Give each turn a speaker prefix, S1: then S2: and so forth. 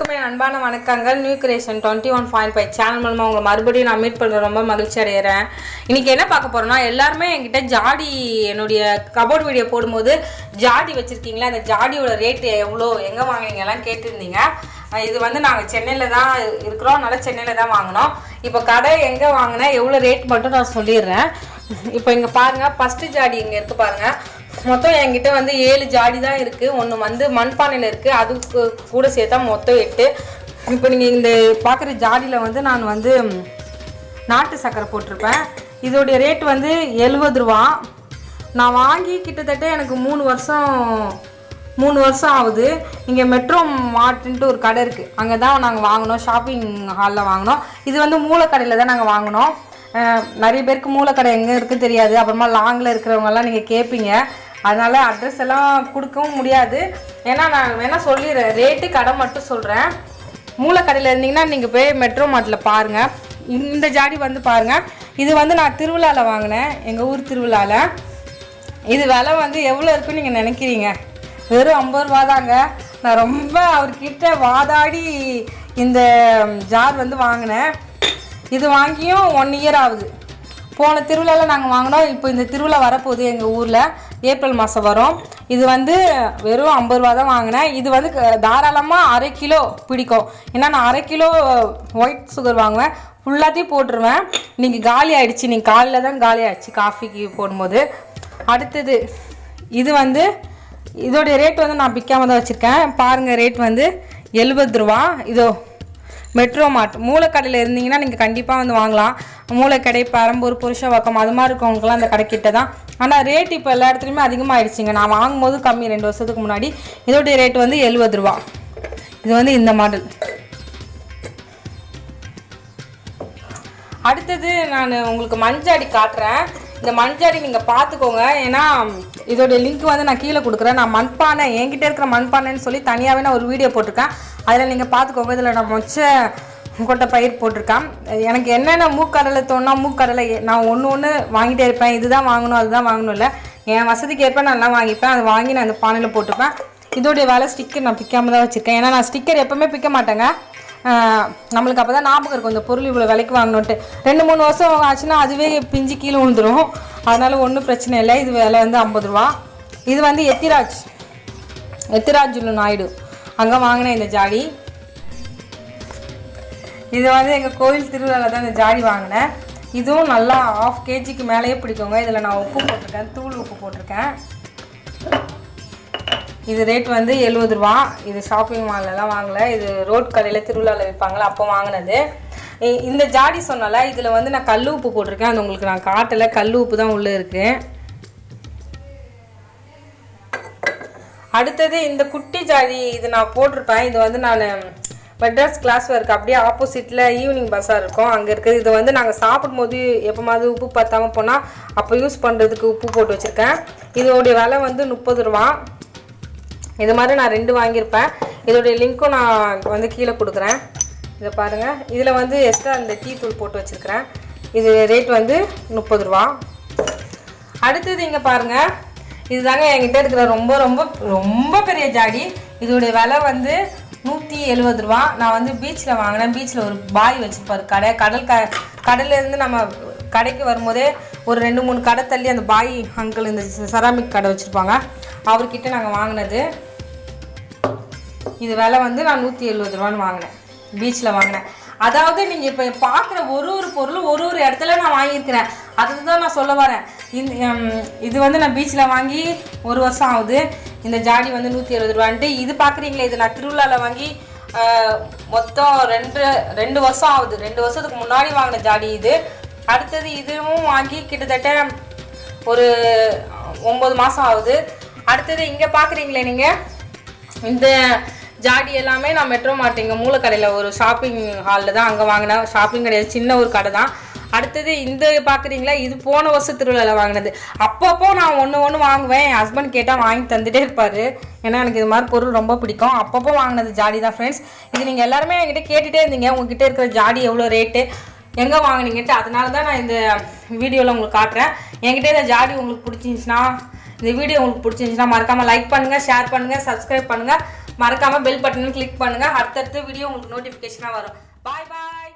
S1: எல்லாருக்குமே அன்பான வணக்கங்கள். New creation twenty one point five channel மூலமாக உங்களை மறுபடியும் நான் மீட் பண்ண ரொம்ப மகிழ்ச்சி அடைகிறேன் இன்னைக்கு என்ன பார்க்க போறோம்னா எல்லாருமே என்கிட்ட ஜாடி என்னுடைய கபோர்ட் வீடியோ போடும்போது ஜாடி வச்சுருக்கீங்களா? அந்த ஜாடியோட ரேட்டு எவ்வளோ? எங்கே வாங்கினீங்கலாம் எல்லாம் கேட்டிருந்தீங்க இது வந்து நாங்கள் சென்னையில் தான் இருக்கிறோம். அதனால சென்னையில் தான் வாங்கினோம். இப்போ கடை எங்கே வாங்கினேன்? எவ்வளோ ரேட் மட்டும் நான் சொல்லிடுறேன். இப்போ இங்கே பாருங்கள் ஃபஸ்ட்டு ஜாடி இங்கே இருக்குது பாருங்கள் மொத்தம் என்கிட்ட வந்து ஏழு ஜாடி தான் இருக்குது ஒன்று வந்து மண்பானையில் இருக்குது அதுக்கு கூட சேர்த்தா மொத்தம் எட்டு. இப்போ நீங்கள் இந்த பார்க்குற ஜாடியில் வந்து நான் வந்து நாட்டு சர்க்கரை போட்டிருப்பேன். இதோடைய ரேட் வந்து எழுபது ரூபா. நான் வாங்கி கிட்டத்தட்ட எனக்கு மூணு வருஷம் மூணு வருஷம் ஆகுது. இங்கே மெட்ரோ மார்ட்டுன்ட்டு ஒரு கடை இருக்குது அங்கே தான் நாங்கள் வாங்கினோம். ஷாப்பிங் ஹாலில் வாங்கினோம். இது வந்து மூலக்கடையில் தான் நாங்கள் வாங்கினோம். நிறைய பேருக்கு மூலக்கடை எங்கே இருக்குன்னு தெரியாது. அப்புறமா லாங்கில் இருக்கிறவங்கெல்லாம் நீங்கள் கேட்பீங்க அதனால் அட்ரஸ் எல்லாம் கொடுக்கவும் முடியாது. ஏன்னா நான் வேணால் சொல்லிடுறேன். ரேட்டு கடை மட்டும் சொல்கிறேன் மூலக்கடையில் இருந்தீங்கன்னா நீங்கள் போய் மெட்ரோ மார்ட்டில் பாருங்கள் இந்த ஜாடி வந்து பாருங்கள் இது வந்து நான் திருவிழாவில் வாங்கினேன். எங்கள் ஊர் திருவிழாவில் இது விலை வந்து எவ்வளோ இருக்குன்னு நீங்கள் நினைக்கிறீங்க? வெறும் ஐம்பது ரூபா தாங்க. நான் ரொம்ப அவர்கிட்ட வாதாடி இந்த ஜார் வந்து வாங்கினேன். இது வாங்கியும் ஒன் இயர் ஆகுது. போன திருவிழாவில் நாங்கள் வாங்கினோம். இப்போ இந்த திருவிழா வரப்போகுது எங்கள் ஊரில். ஏப்ரல் மாதம் வரும். இது வந்து வெறும் ஐம்பது ரூபா தான் வாங்கினேன். இது வந்து க- தாராளமாக அரை கிலோ பிடிக்கும். ஏன்னா நான் அரை கிலோ ஒயிட் சுகர் வாங்குவேன். ஃபுல்லாத்தையும் போட்டுருவேன். நீங்கள் காலி ஆகிடுச்சு நீங்கள் காலையில் தான் காலி ஆகிடுச்சு காஃபிக்கு போடும்போது. அடுத்தது இது வந்து இதோடைய ரேட் வந்து நான் பிக்காமல் தான் வச்சுருக்கேன். பாருங்கள் ரேட் வந்து எழுபது ரூபா. இதோ மெட்ரோ மார்ட் மூளைக்கடையில் இருந்தீங்கன்னா நீங்கள் கண்டிப்பாக வந்து வாங்கலாம். மூலக்கடை பரம்பூர் புருஷவாக்கம் அது மாதிரி இருக்கவங்களுக்குலாம் அந்த கடைக்கிட்ட தான் ஆனால் ரேட் இப்போ எல்லா இடத்துலையுமே அதிகமாகிடுச்சிங்க நான் வாங்கும்போது கம்மி ரெண்டு வருஷத்துக்கு முன்னாடி. இதோடைய ரேட் வந்து எழுபது ரூபா. இது வந்து இந்த மாடல் அடுத்தது நான் உங்களுக்கு மஞ்சாடி காட்டுறேன். இந்த மஞ்சாடி நீங்கள் பார்த்துக்கோங்க ஏன்னா இதோடைய லிங்க் வந்து நான் கீழே கொடுக்குறேன். நான் மண்பானை என்கிட்ட இருக்கிற மண்பானைன்னு சொல்லி தனியாகவே நான் ஒரு வீடியோ போட்டிருக்கேன். அதில் நீங்கள் பார்த்துக்கோங்க இதில் நான் மொச்ச கொட்டை பயிர் போட்டிருக்கேன். எனக்கு என்னென்ன மூக்கடலை தோணுனா மூக்கடலை நான் ஒன்று ஒன்று வாங்கிட்டே இருப்பேன். இதுதான் வாங்கணும் அதுதான் வாங்கணும் இல்லை. என் வசதிக்கு ஏற்ப நான் எல்லாம் வாங்கிப்பேன். அதை வாங்கி நான் அந்த பானையில் போட்டுப்பேன் இதோடைய வேலை ஸ்டிக்கர் நான் பிக்காமல் தான் வச்சுருக்கேன். ஏன்னா நான் ஸ்டிக்கர் எப்போவுமே பிக்க மாட்டேங்க. நம்மளுக்கு அப்போ தான் ஞாபகம் இருக்கும் இந்த பொருள் இவ்வளோ விலைக்கு வாங்கணுன்ட்டு ரெண்டு மூணு வருஷம் ஆச்சுன்னா அதுவே பிஞ்சு கீழே விழுந்துரும். அதனால் ஒன்றும் பிரச்சனை இல்லை இது விலை வந்து ஐம்பது ரூபா. இது வந்து எத்திராஜ். எத்திராஜுலு நாயுடு அங்கே வாங்கினேன் இந்த ஜாடி. இது வந்து எங்கள் கோவில் திருவிழாவில் தான் இந்த ஜாடி வாங்கினேன். இதுவும் நல்லா ஆஃப் கேஜிக்கு மேலேயே பிடிக்குங்க. இதில் நான் உப்பு போட்டிருக்கேன் தூள் உப்பு போட்டிருக்கேன். இது ரேட் வந்து எழுபது ரூபா. இது ஷாப்பிங் மால்லலாம் வாங்கலை. இது ரோட் கடையில் திருவிழாவில் விற்பாங்களா அப்போ வாங்கினது. இ- இந்த ஜாடி சொன்னால இதில் வந்து நான் கல் உப்பு போட்டிருக்கேன். அது உங்களுக்கு நான் காட்டலை. கல் உப்பு தான் உள்ளே இருக்குது அடுத்தது இந்த குட்டி ஜாடி இது நான் போட்டிருப்பேன். இது வந்து நான் மெட்ராஸ் கிளாஸ் ஒர்க் அப்படியே ஆப்போசிட்டில் ஈவினிங் பஸ்ஸாக இருக்கும். அங்கே இருக்குது. இது வந்து நாங்கள் சாப்பிடும்போது எப்போமாவது உப்பு பத்தாமல் போனால் அப்போ யூஸ் பண்ணுறதுக்கு உப்பு போட்டு வச்சுருக்கேன். இதோடைய விலை வந்து முப்பது ரூபா. இது மாதிரி நான் ரெண்டு வாங்கியிருப்பேன். இதோடைய லிங்க்கும் நான் வந்து கீழே கொடுக்குறேன். இதை பாருங்கள் இதில் வந்து எக்ஸ்ட்ரா இந்த டீ தூள் போட்டு வச்சுருக்கிறேன். இது ரேட் வந்து முப்பது ரூபா. அடுத்தது இங்கே பாருங்கள் இதுதாங்க என்கிட்ட இருக்கிற ரொம்ப ரொம்ப ரொம்ப பெரிய ஜாடி. இதோடைய விலை வந்து நூற்றி எழுபது ரூபா. நான் வந்து பீச்சில் வாங்கினேன். பீச்சில் ஒரு பாய் வச்சுருப்பாரு. கடை கடல் க கடல்லேருந்து நம்ம கடைக்கு வரும்போதே ஒரு ரெண்டு மூணு கடை தள்ளி அந்த பாய் அங்கிள் இந்த செராமிக் கடை வச்சுருப்பாங்க. அவர்கிட்ட நாங்கள் வாங்கினது. இது விலை வந்து நான் நூற்றி எழுபது ரூபான்னு வாங்கினேன். பீச்சில் வாங்கினேன். அதாவது நீங்கள் இப்போ பார்க்குற ஒரு ஒரு பொருளும் ஒரு ஒரு இடத்துல நான் வாங்கியிருக்கிறேன். அதுதான் நான் சொல்ல வரேன். இந்த இது வந்து நான் பீச்சில் வாங்கி ஒரு வருஷம் ஆகுது. இந்த ஜாடி வந்து நூற்றி எழுபது ரூபான்ட்டு. இது பார்க்குறீங்களே இது நான் திருவிழாவில் வாங்கி மொத்தம் ரெண்டு ரெண்டு வருஷம் ஆகுது. ரெண்டு வருஷத்துக்கு முன்னாடி வாங்கின ஜாடி இது. அடுத்தது இதுவும் வாங்கி கிட்டத்தட்ட ஒரு ஒம்பது மாதம் ஆகுது. அடுத்தது இங்கே பார்க்குறீங்களே நீங்கள் இந்த ஜாடி எல்லாமே நான் மெட்ரோ மார்ட்டிங்க மூலக்கடையில் ஒரு ஷாப்பிங் ஹாலில் தான் அங்கே வாங்கினேன் ஷாப்பிங் கிடையாது சின்ன ஒரு கடை தான். அடுத்தது இந்த பார்க்குறீங்களா இது போன வருஷம் திருவிழாவில் வாங்கினது. அப்பப்போ நான் ஒன்று ஒன்று வாங்குவேன். என் ஹஸ்பண்ட் கேட்டால் வாங்கி தந்துட்டே இருப்பார். ஏன்னா எனக்கு இது மாதிரி பொருள் ரொம்ப பிடிக்கும். அப்பப்போ வாங்கினது ஜாடி தான் ஃப்ரெண்ட்ஸ் இது நீங்கள் எல்லாருமே என்கிட்ட கேட்டுகிட்டே இருந்தீங்க. உங்ககிட்ட இருக்கிற ஜாடி எவ்வளோ ரேட்டு எங்கே வாங்குனீங்கன்ட்டு. அதனால தான் நான் இந்த வீடியோவில் உங்களுக்கு காட்டுறேன். என்கிட்ட இந்த ஜாடி உங்களுக்கு பிடிச்சிருந்துச்சின்னா இந்த வீடியோ உங்களுக்கு பிடிச்சிருந்துச்சின்னா மறக்காமல் லைக் பண்ணுங்கள் ஷேர் பண்ணுங்கள் சப்ஸ்கிரைப் பண்ணுங்கள் மறக்காமல் பெல் பட்டனை கிளிக் பண்ணுங்கள் அடுத்தடுத்த வீடியோ உங்களுக்கு நோட்டிஃபிகேஷனாக வரும். பாய் பாய்